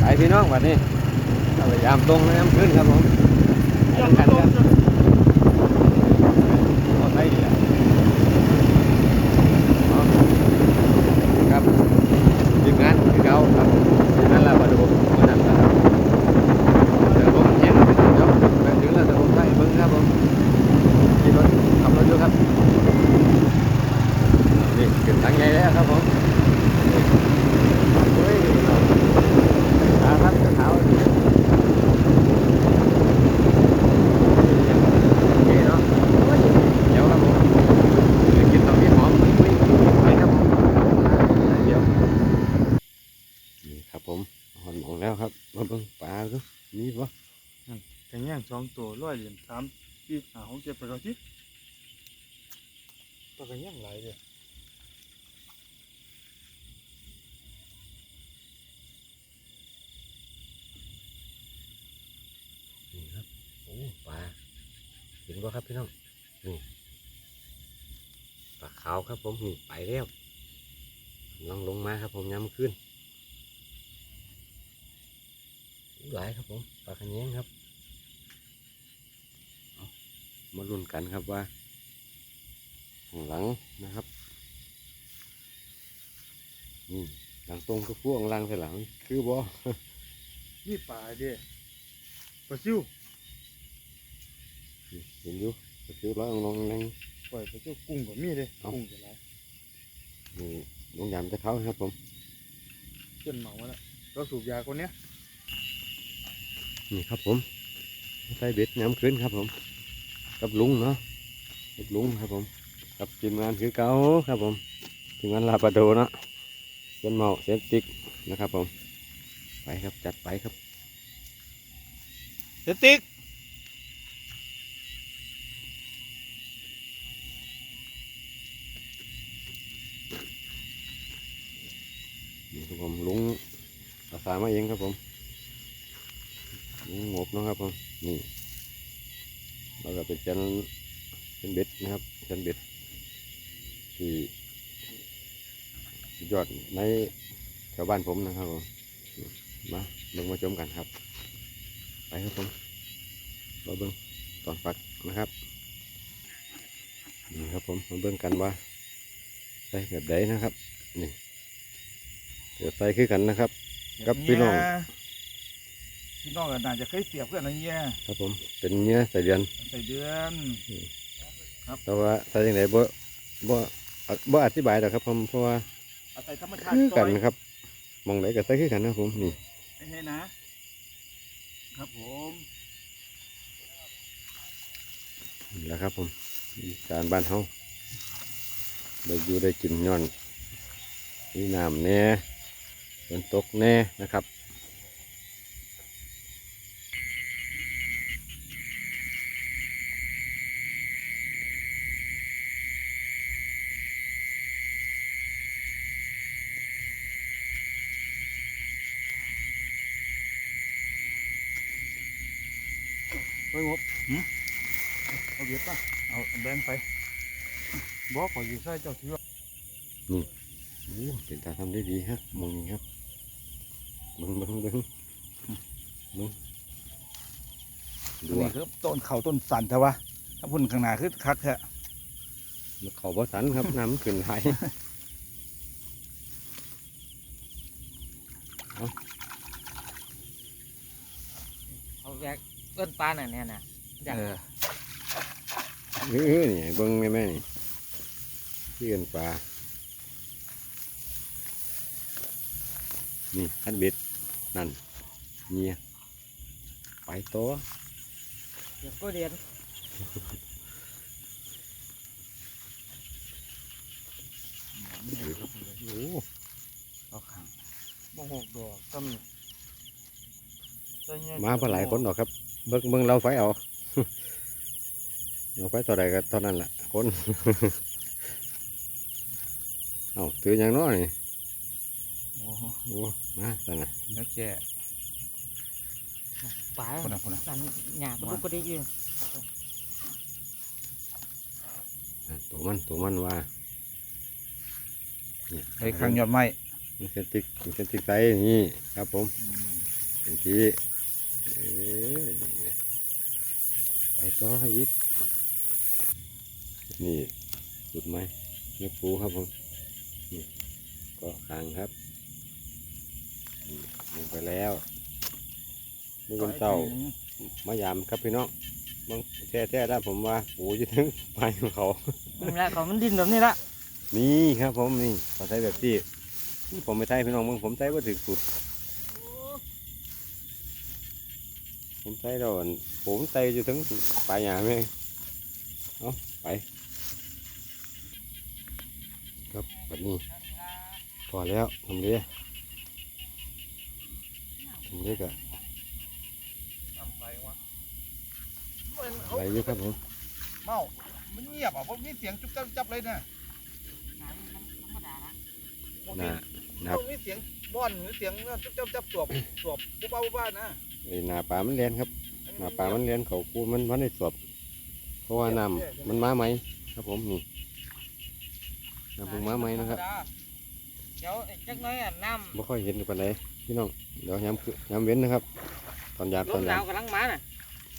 ไปพี่น้องวันนี้พยายามตรงน้ำขึ้นครับผมต้องกันครับเอาไปดีละครับทีมงานคือเก่าครับทีมงานลาบาดูมานั่นนะครับเดี๋ยวผมเห็นเดี๋ยวไปถึงแล้วเดี๋ยวผมไปเบิ้งครับผมขี่รถขับรถอยู่ครับนี่ขึ้นทางใหญ่แล้วครับผมเฮ้ยขาครับกระเท้าโอเคเนาะเดี๋ยวครับผมเดี๋ยวกินตรงนี้หอมไม่ไปครับผมเดี๋ยวนี่ครับผมหอนมองแล้วครับมาเบิ่งปลาก็มีปะ แข่ งแย่งสองตัวร้อยเหรียญสามสี่ห้าหกเจ็ดแปดเก้าสิบตัวแข่งแย่งหลายเลยนี่ครับโอ้ปลาเห็นบ่ครับพี่น้องนี่ปลาขาวครับผมนี่ไปแล้วลองลงมาครับผมย้ำขึ้นหลายครับผมปลาขะแยงครับเอา มาลุ้นกันครับว่าข้างหลังนะครับนี่หลังตรงก็พวกหลังใส่หลัง คือบ่นี่ปลาเด้ปลาซิวนี่เห็นอยู่ก็คือร้อยลงลงปล่อยปลาซิวกุ้งก็มีเด้เอ้ากุ้งจะไรนี่ลงยามจะเขาครับผมเส้นเหมาแล้วเราสูบยาคนเนี้ยนี่ครับผมใส่เบ็ดย้ำขึ้นครับผม กับลุงเนาะกับลุงครับผม กับทีมงานคือเก่าครับผมทีมงานลาปาโดเนาะเส้นเมาเส้นติ๊กนะครับผม ไปครับจัดไปครับเดติ๊กนี่ครับผมลุงอาสามาเองครับผมลุงงบเนาะครับผมนี่ แล้วก็เป็นเส้นเป็นเบ็ดนะครับเส้นเบ็ดที่ยอดในแถวบ้านผมนะครับมาเบิ่งมาชมกันครับ ไปครับผมมาเบิ่งตอนฟักนะครับนี่ครับผมมาเบิ่งกันว่าใส่แบบใดนะครับนี่เดี๋ยวใส่คือกันนะครับ กับพี่น้อง พี่น้องก็น่าจะเคยเสียบเพื่อนอะไรเงี้ยครับผม เป็นเนื้อใส่เดือนใส่เดือนแต่ว่าใส่ยังไงบ่บ่อะบ่อธิบายหรอกครับผมเพราะว่าเอาใส่ธรรมชาติคือกันซอยครับมองไหนก็ใส่คือกันนะครับผมนี่ไม่ให้นะครับผมนี่แหละครับผมอีการบ้านเฮาได้อยู่ได้กินย้อนมีน้ำแน่ฝนตกแน่นะครับ เฮ้ยงบหืมเอาเบียดป่ะเอาเอาแบงค์ไปบอกขออยู่ใส่เจ้าถือโอ้เป็นตาทำได้ดีครับมองนี้ครับเบิ่งเบิ่งเบิ่งเบิ่งดูนี่อะคือต้นเขาต้นสันเถอะวะถ้าพุ่นข้างหน้าคือคักแท้เขาบ่สันครับน้ำมันขึ้นไหลเขาแยก เอิ้นปลาน่ะเนี่ยนะอยากเออเออนี่เบิ้งแม่แม่นี่ที่กันปลา นี่คันเบ็ดนั่นเนี่ยไปตัวเดี๋ยวก็เรียนโอ้เอาข้างบ่หกดอกซ้ำนี่ใส่เงี้ยมาพอหลายคนหรอกครับ เบิ้งเบิ้งเราไฟเอาเราไฟเท่าใดก็เท่านั้นแหละคนเอาถืออย่างน้อยนี่โอ้โหโอ้มาสั่นนะแล้วแกะปลาคนน่ะคนน่ะสันหยาก็ลูกก็ได้ยืนอะตัวมันตัวมันว่าไอ้ข้างยอดไม้มีเซนติกมีเซนติกไซส์นี่ครับผมอืมเป็นที่เอ้ยไป ต่ออีก นี่สุดไหมเนื้อปูครับผมนี่เก็คางครับนี่ลงไปแล้วมือคนเต่ามายามครับพี่น้องบางแท้แท้ๆได้ผมว่าปูจะถึงไปของเขานี่แหละเขามันดินแบบนี้ละนี่ครับผมนี่เขาใช้แบบที่ผมไม่ใช่พี่น้องมึงผมใช้ว่าถึงสุด ผมใช้แล้วอั่นผมใช้จะถึงปลายหยามเองเอาไปครับแบบนี้พอแล้วทำเรือทำเรือกับอะไรอยู่ครับผมเมามันเงียบอะเพราะมีเสียงจุ๊บจับจับเลยนะหน้าเพราะมีเสียงบ้อนหรือเสียงจุ๊บจับจับสวบสวบปุ๊บป้าปุ๊บป้านะ ไอ้หน้าปลามันเลียนครับ หน้าปลามันเลียนเขาคูมันมันได้สวบเพราะว่าน้ำมันมาไหมครับผมนี่น้ำเพิ่งมาไหมนะครับเดี๋ยวจักหน้อยอะน้ไม่ค่อยเห็นปานใดพี่น้องเดี๋ยวย้ำคือย้ำเว้นนะครับ ตอนยามำลตอนมหยานามวกำลังมาน่ะ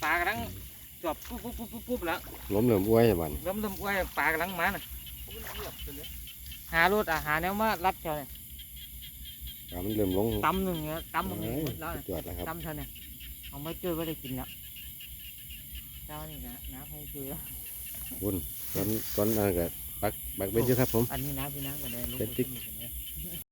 ปลากำลังจบปุ๊บปุ๊บปุ๊บปุ๊บปุ๊บแล้วล้มเหลื่อมอ้วยบันลมลมอ้วยปลากำลังมาน่ะมันเงียบไปเลยหารถอาหารแนวมารัดเจ้าเนี่ย ปลามันเริ่มลงตำหนึ่งเนี่ยตำหนึ่งเอ้ยแล้วน่ะจวดแล้วครับตำเท่าเนี่ยเอาไม่เจอไม่ได้กินแล้วเจ้านี่นะน้ำให้เจอบุญตอนตอนนั้นก็ปักปักเบ็ดอยู่ครับผม อันนี้น้ำพี่น้ำกันเลยลูกเป็นติ๊ก